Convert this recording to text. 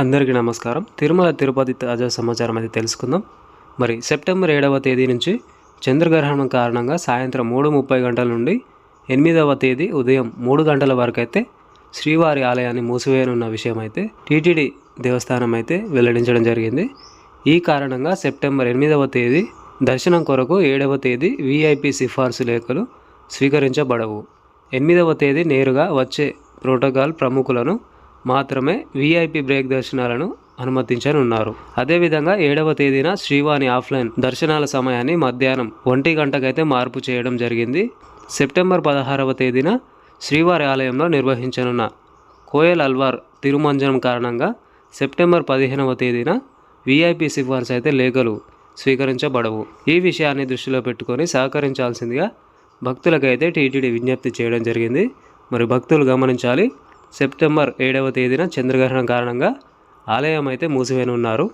అందరికీ నమస్కారం. తిరుమల తిరుపతి తాజా సమాచారం అయితే తెలుసుకుందాం. మరి సెప్టెంబర్ ఏడవ తేదీ నుంచి చంద్రగ్రహణం కారణంగా సాయంత్రం మూడు ముప్పై గంటల నుండి ఎనిమిదవ తేదీ ఉదయం మూడు గంటల వరకు అయితే శ్రీవారి ఆలయాన్ని మూసివేయనున్న విషయం అయితే టీటీడీ దేవస్థానం అయితే వెల్లడించడం జరిగింది. ఈ కారణంగా సెప్టెంబర్ ఎనిమిదవ తేదీ దర్శనం కొరకు ఏడవ తేదీ విఐపి సిఫార్సు లేఖలు స్వీకరించబడవు. ఎనిమిదవ తేదీ నేరుగా వచ్చే ప్రోటోకాల్ ప్రముఖులను మాత్రమే వీఐపీ బ్రేక్ దర్శనాలను అనుమతించనున్నారు. అదేవిధంగా ఏడవ తేదీన శ్రీవాణి ఆఫ్లైన్ దర్శనాల సమయాన్ని మధ్యాహ్నం ఒంటి గంటకైతే మార్పు చేయడం జరిగింది. సెప్టెంబర్ పదహారవ తేదీన శ్రీవారి ఆలయంలో నిర్వహించనున్న కోయల్ అల్వార్ తిరుమంజనం కారణంగా సెప్టెంబర్ పదిహేనవ తేదీన వీఐపీ సిఫార్సు అయితే లేఖలు స్వీకరించబడవు. ఈ విషయాన్ని దృష్టిలో పెట్టుకొని సహకరించాల్సిందిగా భక్తులకైతే టీటీడీ విజ్ఞప్తి చేయడం జరిగింది. మరి భక్తులు గమనించాలి సెప్టెంబర్ ఏడవ తేదీన చంద్రగ్రహణం కారణంగా ఆలయం అయితే మూసివేనున్నారు